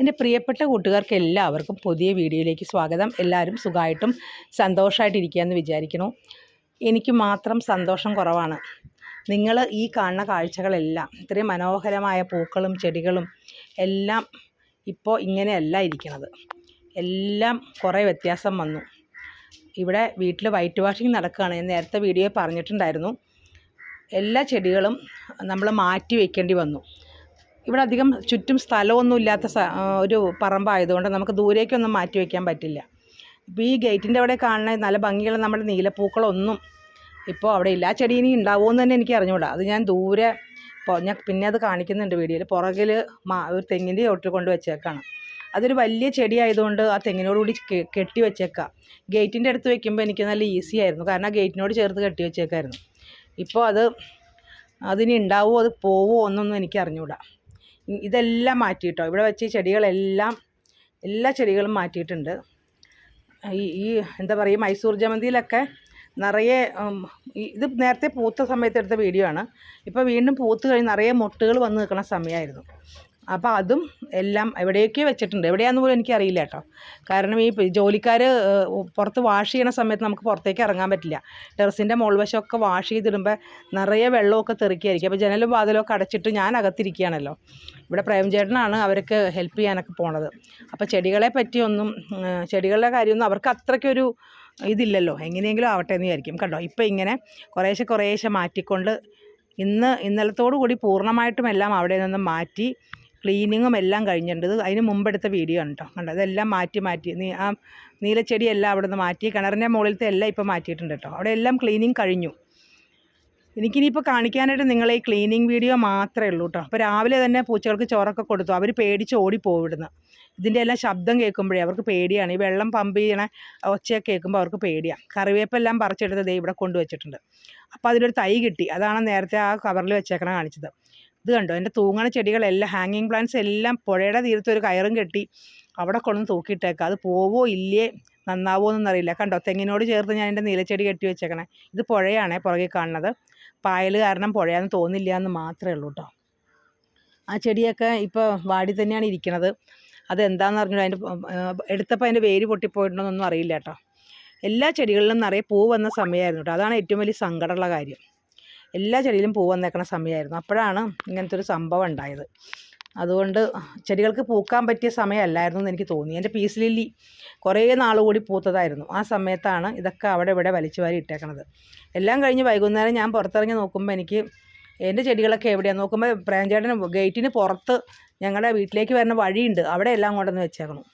എന്റെ പ്രിയപ്പെട്ട കൂട്ടുകാർക്ക് എല്ലാവർക്കും പുതിയ വീഡിയോയിലേക്ക് സ്വാഗതം. എല്ലാവരും സുഖമായിട്ടും സന്തോഷമായിട്ടിരിക്കുകയെന്ന് വിചാരിക്കുന്നു. എനിക്ക് മാത്രം സന്തോഷം കുറവാണ്. നിങ്ങൾ ഈ കാണുന്ന കാഴ്ചകളെല്ലാം ഇത്രയും മനോഹരമായ പൂക്കളും ചെടികളും എല്ലാം ഇപ്പോൾ ഇങ്ങനെയല്ല ഇരിക്കുന്നത്. എല്ലാം കുറേ വ്യത്യാസം വന്നു. ഇവിടെ വീട്ടിൽ വൈറ്റ് വാഷിംഗ് നടക്കുകയാണ്. ഞാൻ നേരത്തെ വീഡിയോ പറഞ്ഞിട്ടുണ്ടായിരുന്നു. എല്ലാ ചെടികളും നമ്മൾ മാറ്റി വയ്ക്കേണ്ടി വന്നു. ഇവിടെ അധികം ചുറ്റും സ്ഥലമൊന്നും ഇല്ലാത്ത ഒരു പറമ്പായതുകൊണ്ട് നമുക്ക് ദൂരേക്കൊന്നും മാറ്റി വയ്ക്കാൻ പറ്റില്ല. ഇപ്പോൾ ഈ ഗേറ്റിന്റെ അവിടെ കാണുന്ന നല്ല ഭംഗിയുള്ള നമ്മുടെ നീലപ്പൂക്കളൊന്നും ഇപ്പോൾ അവിടെ ഇല്ല. ആ ചെടി ഇനി ഉണ്ടാവുമെന്ന് തന്നെ എനിക്ക് അറിഞ്ഞുകൂടാ. അത് ഞാൻ ദൂരെ ഞാൻ പിന്നെ അത് കാണിക്കുന്നുണ്ട് വീഡിയോയിൽ. പുറകിൽ മാ ഒരു തെങ്ങിന്റെ ചോട്ടിൽ കൊണ്ട് വെച്ചേക്കാണ്. അതൊരു വലിയ ചെടി ആയതുകൊണ്ട് ആ തെങ്ങിനോടുകൂടി കൂടി കെട്ടി വെച്ചേക്കാം. ഗേറ്റിന്റെ അടുത്ത് വെക്കുമ്പോൾ എനിക്ക് നല്ല ഈസി ആയിരുന്നു. കാരണം ഗേറ്റിനോട് ചേർത്ത് കെട്ടി വെച്ചേക്കായിരുന്നു. ഇപ്പോൾ അത് അതിനി ഉണ്ടാവുമോ അത് പോവുമോ എന്നൊന്നും എനിക്ക് അറിഞ്ഞുകൂടാ. ഇതെല്ലാം മാറ്റിയിട്ടോ? ഇവിടെ വെച്ച് ഈ ചെടികളെല്ലാം എല്ലാ ചെടികളും മാറ്റിയിട്ടുണ്ട്. ഈ ഈ എന്താ പറയുക മൈസൂർ ജമന്തിയിലൊക്കെ നിറയെ ഇത് നേരത്തെ പൂത്ത സമയത്ത് എടുത്ത വീഡിയോ ആണ്. ഇപ്പോൾ വീണ്ടും പൂത്ത് കഴിഞ്ഞ് നിറയെ മുട്ടുകൾ വന്ന് നിൽക്കുന്ന സമയമായിരുന്നു. അപ്പോൾ അതും എല്ലാം എവിടെയൊക്കെ വെച്ചിട്ടുണ്ട്. എവിടെയാണെന്ന് പോലും എനിക്കറിയില്ല കേട്ടോ. കാരണം ഈ ജോലിക്കാർ പുറത്ത് വാഷ് ചെയ്യണ സമയത്ത് നമുക്ക് പുറത്തേക്ക് ഇറങ്ങാൻ പറ്റില്ല. ടെറസിന്റെ മുൾവശമൊക്കെ വാഷ് ചെയ്തിടുമ്പോൾ നിറയെ വെള്ളമൊക്കെ തെറിക്കുകയായിരിക്കും അപ്പോൾ ജനലും വാതിലൊക്കെ അടച്ചിട്ട് ഞാൻ അകത്തിരിക്കുകയാണല്ലോ. ഇവിടെ പ്രേംചേട്ടനാണ് അവർക്ക് ഹെൽപ്പ് ചെയ്യാനൊക്കെ പോണത്. അപ്പോൾ ചെടികളെ പറ്റിയൊന്നും ചെടികളുടെ കാര്യമൊന്നും അവർക്ക് അത്രയ്ക്കൊരു ഇതില്ലല്ലോ. എങ്ങനെയെങ്കിലും ആവട്ടെ എന്ന് വിചാരിക്കും. കണ്ടോ? ഇപ്പോൾ ഇങ്ങനെ കുറേശ്ശെ കുറേശ്ശെ മാറ്റിക്കൊണ്ട് ഇന്ന് ഇന്നലത്തോടു കൂടി പൂർണമായിട്ടും എല്ലാം അവിടെ നിന്നും മാറ്റി ക്ലീനിങ്ങും എല്ലാം കഴിഞ്ഞിട്ടുണ്ട് അതിന് മുമ്പെടുത്ത വീഡിയോ ആണ് കേട്ടോ കണ്ടോ? അതെല്ലാം മാറ്റി മാറ്റി. നീ ആ നീലച്ചെടി എല്ലാം അവിടെ നിന്ന് മാറ്റി കിണറിന്റെ മുകളിലത്തെ എല്ലാം ഇപ്പോൾ മാറ്റിയിട്ടുണ്ട് കേട്ടോ അവിടെ എല്ലാം ക്ലീനിങ് കഴിഞ്ഞു. എനിക്കിനിയിപ്പോൾ കാണിക്കാനായിട്ട് നിങ്ങളെ ഈ ക്ലീനിങ് വീഡിയോ മാത്രമേ ഉള്ളൂ കേട്ടോ അപ്പോൾ രാവിലെ തന്നെ പൂച്ചകൾക്ക് ചോറൊക്കെ കൊടുത്തു. അവർ പേടിച്ച് ഓടിപ്പോവും ഇവിടുന്ന് ഇതിന്റെ എല്ലാം ശബ്ദം കേൾക്കുമ്പോഴേ അവർക്ക് പേടിയാണ്. ഈ വെള്ളം പമ്പ് ചെയ്യണ ഒച്ചയൊക്കെ കേൾക്കുമ്പോൾ അവർക്ക് പേടിയാണ് കറിവേപ്പെല്ലാം പറിച്ചെടുത്ത് ദേ ഇവിടെ കൊണ്ടുവച്ചിട്ടുണ്ട്. അപ്പോൾ അതിലൊരു തൈ കിട്ടി. അതാണ് നേരത്തെ ആ കവറിൽ വെച്ചേക്കണ കാണിച്ചത്. ഇത് കണ്ടോ? എന്റെ തൂങ്ങണ ചെടികളെല്ലാം ഹാങ്ങിങ് പ്ലാന്റ്സ് എല്ലാം പുഴയുടെ തീരത്ത് ഒരു കയറും കെട്ടി അവിടെ കൊണ്ടു തൂക്കിയിട്ടേക്കാം. അത് പോവോ ഇല്ലേ? നന്നാവോ എന്നറിയില്ല കണ്ടോ? തെങ്ങിനോട് ചേർത്ത് ഞാൻ എന്റെ നീലച്ചെടി കെട്ടി വെച്ചേക്കണേ. ഇത് പുഴയാണേ പുറകെ കാണുന്നത്. പായൽ കാരണം പുഴയാന്ന് തോന്നില്ല എന്ന് മാത്രമേ ഉള്ളൂ കേട്ടോ ആ ചെടിയൊക്കെ ഇപ്പോൾ വാടി തന്നെയാണ് ഇരിക്കുന്നത് അതെന്താണെന്ന് അറിഞ്ഞു അതിന്റെ എടുത്തപ്പോൾ അതിന്റെ വേര് പൊട്ടിപ്പോയിട്ടുണ്ടോന്നൊന്നും അറിയില്ല കേട്ടോ എല്ലാ ചെടികളിലും നിറയെ പൂ വന്ന സമയമായിരുന്നു കേട്ടോ അതാണ് ഏറ്റവും വലിയ സങ്കടമുള്ള കാര്യം. എല്ലാ ചെടിയിലും പൂ വന്നേക്കണ സമയമായിരുന്നു അപ്പോഴാണ് ഇങ്ങനത്തെ ഒരു സംഭവം ഉണ്ടായത്. അതുകൊണ്ട് ചെടികൾക്ക് പൂക്കാൻ പറ്റിയ സമയമല്ലായിരുന്നു എന്ന് എനിക്ക് തോന്നി. എന്റെ പീസ് ലില്ലി കുറേ നാൾ കൂടി പൂത്തതായിരുന്നു. ആ സമയത്താണ് ഇതൊക്കെ അവിടെ ഇവിടെ വലിച്ചു വാരി ഇട്ടേക്കണത്. എല്ലാം കഴിഞ്ഞ് വൈകുന്നേരം ഞാൻ പുറത്തിറങ്ങി നോക്കുമ്പോൾ എനിക്ക് എന്റെ ചെടികളൊക്കെ എവിടെയാണ് നോക്കുമ്പോൾ പ്രേംചേട്ടന് ഗേറ്റിന് പുറത്ത് ഞങ്ങളുടെ വീട്ടിലേക്ക് വരുന്ന വഴിയുണ്ട്. അവിടെ എല്ലാം കൊണ്ടുവന്ന് വെച്ചേക്കണം.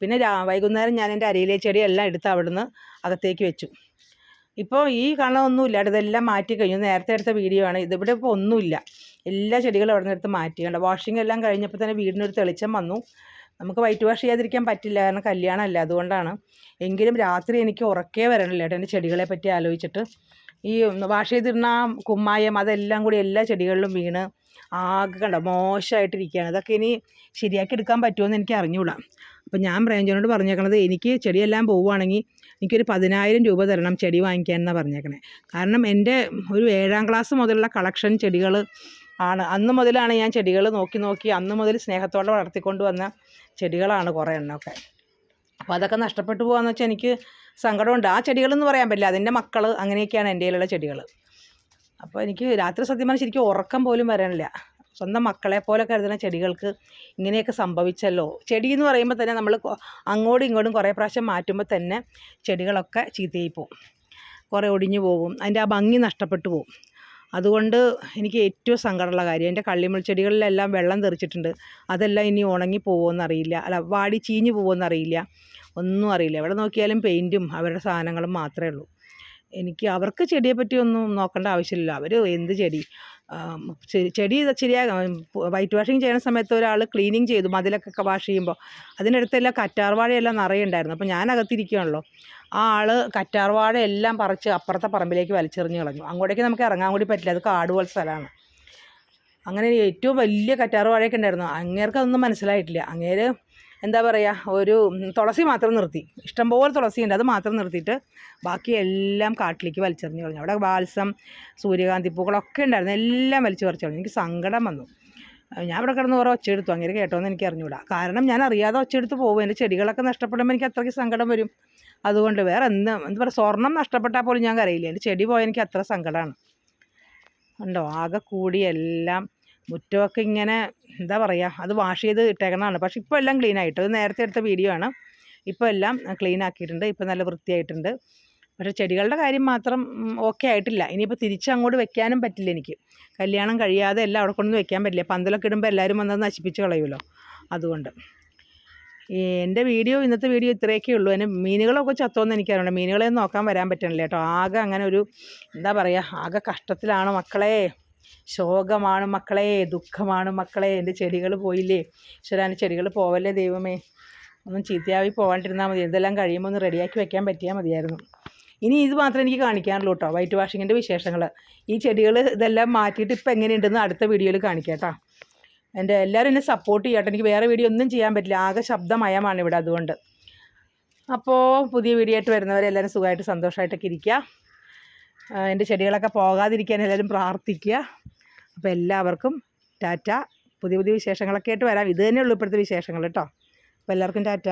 പിന്നെ വൈകുന്നേരം ഞാൻ എന്റെ അരിയിലെ ചെടിയെല്ലാം എടുത്ത് അവിടുന്ന് അകത്തേക്ക് വെച്ചു. ഇപ്പോൾ ഈ കാണാനൊന്നുമില്ല ഇതെല്ലാം മാറ്റി കഴിഞ്ഞു. നേരത്തെ എടുത്ത വീഡിയോ ആണ്. ഇതിവിടെ ഇപ്പോൾ ഒന്നുമില്ല. എല്ലാ ചെടികളും അവിടെ നിന്നെടുത്ത് മാറ്റിയുണ്ട് വാഷിംഗ് എല്ലാം കഴിഞ്ഞപ്പോൾ തന്നെ വീടിനൊരു തെളിച്ചം വന്നു. നമുക്ക് വൈറ്റ് വാഷ് ചെയ്യാതിരിക്കാൻ പറ്റില്ല. കാരണം കല്യാണമല്ല അതുകൊണ്ടാണ്. എങ്കിലും രാത്രി എനിക്ക് ഉറക്കേ വരണില്ല കേട്ടോ എന്റെ ചെടികളെ പറ്റി ആലോചിച്ചിട്ട്. ഈ വാഷ് ചെയ്തിരുന്ന കുമ്മായം അതെല്ലാം കൂടി എല്ലാ ചെടികളിലും വീണ് ആകെ കണ്ട? മോശമായിട്ടിരിക്കുകയാണ് അതൊക്കെ ഇനി ശരിയാക്കി എടുക്കാൻ പറ്റുമോ എന്ന് എനിക്ക് അറിഞ്ഞുകൂടാ. അപ്പോൾ ഞാൻ പ്രേംജനോട് പറഞ്ഞേക്കണത് എനിക്ക് ചെടിയെല്ലാം പോവുകയാണെങ്കിൽ എനിക്കൊരു പതിനായിരം രൂപ തരണം ചെടി വാങ്ങിക്കാൻ എന്നാണ് പറഞ്ഞേക്കണേ. കാരണം എന്റെ ഒരു ഏഴാം ക്ലാസ് മുതലുള്ള കളക്ഷൻ ചെടികൾ ആണ്. അന്ന് മുതലാണ് ഞാൻ ചെടികൾ നോക്കി നോക്കി അന്ന് മുതൽ സ്നേഹത്തോടെ വളർത്തിക്കൊണ്ട് വന്ന ചെടികളാണ് കുറേ എണ്ണമൊക്കെ. അപ്പോൾ അതൊക്കെ നഷ്ടപ്പെട്ടു പോകാന്ന് വെച്ചാൽ എനിക്ക് സങ്കടമുണ്ട്. ആ ചെടികളെന്ന് പറയാൻ പറ്റില്ല. അതിന്റെ മക്കൾ അങ്ങനെയൊക്കെയാണ് എന്റെ കയ്യിലുള്ള ചെടികൾ അപ്പോൾ എനിക്ക് രാത്രി സത്യം പറഞ്ഞാൽ ശരിക്കും ഉറക്കം പോലും വരണില്ല സ്വന്തം മക്കളെ പോലെ കരുതുന്ന ചെടികൾക്ക് ഇങ്ങനെയൊക്കെ സംഭവിച്ചല്ലോ. ചെടി എന്ന് പറയുമ്പോൾ തന്നെ നമ്മൾ അങ്ങോട്ടും ഇങ്ങോട്ടും കുറേ പ്രാവശ്യം മാറ്റുമ്പോൾ തന്നെ ചെടികളൊക്കെ ചീത്തയായി പോകും കുറേ ഒടിഞ്ഞു പോകും. അതിന്റെ ആ ഭംഗി നഷ്ടപ്പെട്ടു പോകും അതുകൊണ്ട് എനിക്ക് ഏറ്റവും സങ്കടമുള്ള കാര്യം എന്റെ കള്ളിമുൾ ചെടികളിലെല്ലാം വെള്ളം തെറിച്ചിട്ടുണ്ട്. അതെല്ലാം ഇനി ഉണങ്ങി പോകുമെന്നറിയില്ല അല്ല വാടി ചീഞ്ഞു പോകുമെന്നറിയില്ല ഒന്നും അറിയില്ല. എവിടെ നോക്കിയാലും പെയിന്റും അവരുടെ സാധനങ്ങളും മാത്രമേ ഉള്ളൂ. എനിക്ക് അവർക്ക് ചെടിയെ പറ്റി ഒന്നും നോക്കേണ്ട ആവശ്യമില്ല. അവർ എന്ത് ചെടി? ചെടി ശരിയാ വൈറ്റ് വാഷിങ് ചെയ്യുന്ന സമയത്ത് ഒരാൾ ക്ലീനിങ് ചെയ്തു മതിലൊക്കെ വാഷ് ചെയ്യുമ്പോൾ അതിനടുത്തെല്ലാം കറ്റാർവാഴയെല്ലാം നിറയെ ഉണ്ടായിരുന്നു. അപ്പോൾ ഞാൻ അകത്തിരിക്കുകയാണല്ലോ ആ ആൾ കറ്റാർവാഴയെല്ലാം പറിച്ച് അപ്പുറത്തെ പറമ്പിലേക്ക് വലിച്ചെറിഞ്ഞ് കളഞ്ഞു. അങ്ങോട്ടേക്ക് നമുക്ക് ഇറങ്ങാൻ കൂടി പറ്റില്ല. അത് കാട് പോലെ സ്ഥലമാണ്. അങ്ങനെ ഏറ്റവും വലിയ കറ്റാർവാഴയൊക്കെ ഉണ്ടായിരുന്നു. അങ്ങേർക്ക് അതൊന്നും മനസ്സിലായിട്ടില്ല. അങ്ങേര് എന്താ പറയുക ഒരു തുളസി മാത്രം നിർത്തി. ഇഷ്ടംപോലെ തുളസി ഉണ്ട് അത് മാത്രം നിർത്തിയിട്ട് ബാക്കി എല്ലാം കാട്ടിലേക്ക് വലിച്ചെറിഞ്ഞു കളഞ്ഞു. അവിടെ ബാൽസം സൂര്യകാന്തി പൂക്കളൊക്കെ ഉണ്ടായിരുന്നു എല്ലാം വലിച്ചു പറിച്ചു കളഞ്ഞു. എനിക്ക് സങ്കടം വന്നു. ഞാൻ ഇവിടെ കിടന്ന് കുറേ ഒച്ചയെടുത്തു. അങ്ങനെ കേട്ടോന്ന് എനിക്ക് അറിഞ്ഞൂടാ. കാരണം ഞാൻ അറിയാതെ ഒച്ചയെടുത്ത് പോകും. എന്റെ ചെടികളൊക്കെ നഷ്ടപ്പെടുമ്പോൾ എനിക്ക് അത്രയ്ക്ക് സങ്കടം വരും. അതുകൊണ്ട് വേറെ എന്ത് എന്താ പറയുക സ്വർണം നഷ്ടപ്പെട്ടാൽ പോലും ഞാൻ കരയില്ല. എന്റെ ചെടി പോയാൽ എനിക്ക് അത്ര സങ്കടമാണ് ഉണ്ടോ ആകെ കൂടി എല്ലാം മുറ്റമൊക്കെ ഇങ്ങനെ എന്താ പറയുക അത് വാഷ് ചെയ്ത് ഇട്ടേക്കണതാണ് പക്ഷേ ഇപ്പോൾ എല്ലാം ക്ലീൻ ആയിട്ട്. അത് നേരത്തെ എടുത്ത വീഡിയോ ആണ്. ഇപ്പോൾ എല്ലാം ക്ലീൻ ആക്കിയിട്ടുണ്ട്. ഇപ്പോൾ നല്ല വൃത്തിയായിട്ടുണ്ട്. പക്ഷേ ചെടികളുടെ കാര്യം മാത്രം ഓക്കെ ആയിട്ടില്ല. ഇനിയിപ്പോൾ തിരിച്ചങ്ങോട്ട് വെക്കാനും പറ്റില്ല എനിക്ക്. കല്യാണം കഴിയാതെ എല്ലാം അവിടെ കൊണ്ടൊന്നും വെക്കാൻ പറ്റില്ല. പന്തലൊക്കെ ഇടുമ്പോൾ എല്ലാവരും വന്നത് നശിപ്പിച്ച് കളയുമല്ലോ. അതുകൊണ്ട്. എന്റെ വീഡിയോ ഇന്നത്തെ വീഡിയോ ഇത്രയൊക്കെ ഉള്ളൂ. അതിന് മീനുകളൊക്കെ ചത്തോന്ന് എനിക്കറിയണം. മീനുകളെ നോക്കാൻ വരാൻ പറ്റണില്ല കേട്ടോ. ആകെ അങ്ങനെ ഒരു എന്താ പറയുക ആകെ കഷ്ടത്തിലാണ് മക്കളെ. ശോകമാണ് മക്കളെ ദുഃഖമാണ് മക്കളെ. എന്റെ ചെടികൾ പോയില്ലേ? ഈശ്വരാന്റെ ചെടികൾ പോവല്ലേ ദൈവമേ? ഒന്നും ചീത്തയായി പോകാണ്ടിരുന്നാൽ മതി. എന്തെല്ലാം കഴിയുമ്പോൾ ഒന്ന് റെഡിയാക്കി വെക്കാൻ പറ്റിയാൽ മതിയായിരുന്നു. ഇനി ഇത് മാത്രമേ എനിക്ക് കാണിക്കാനുള്ളൂ കേട്ടോ വൈറ്റ് വാഷിങ്ങിന്റെ വിശേഷങ്ങൾ ഈ ചെടികൾ ഇതെല്ലാം മാറ്റിയിട്ട് ഇപ്പം എങ്ങനെയുണ്ടെന്ന് അടുത്ത വീഡിയോയിൽ കാണിക്കാം കേട്ടോ എന്റെ എല്ലാവരും എന്നെ സപ്പോർട്ട് ചെയ്യട്ടെ എനിക്ക് വേറെ വീഡിയോ ഒന്നും ചെയ്യാൻ പറ്റില്ല. ആകെ ശബ്ദമയമാണ് ഇവിടെ അതുകൊണ്ട്. അപ്പോൾ പുതിയ വീഡിയോ ആയിട്ട് വരുന്നവരെ എല്ലാവരും സുഖമായിട്ട് സന്തോഷമായിട്ടൊക്കെ ഇരിക്കുക എന്റെ ചെടികളൊക്കെ പോകാതിരിക്കാൻ എല്ലാവരും പ്രാർത്ഥിക്കുക അപ്പോൾ എല്ലാവർക്കും ടാറ്റ. പുതിയ പുതിയ വിശേഷങ്ങളൊക്കെ ആയിട്ട് വരാം. ഇത് തന്നെയുള്ളൂ ഇപ്പോഴത്തെ വിശേഷങ്ങൾ കേട്ടോ. അപ്പോൾ എല്ലാവർക്കും ടാറ്റ.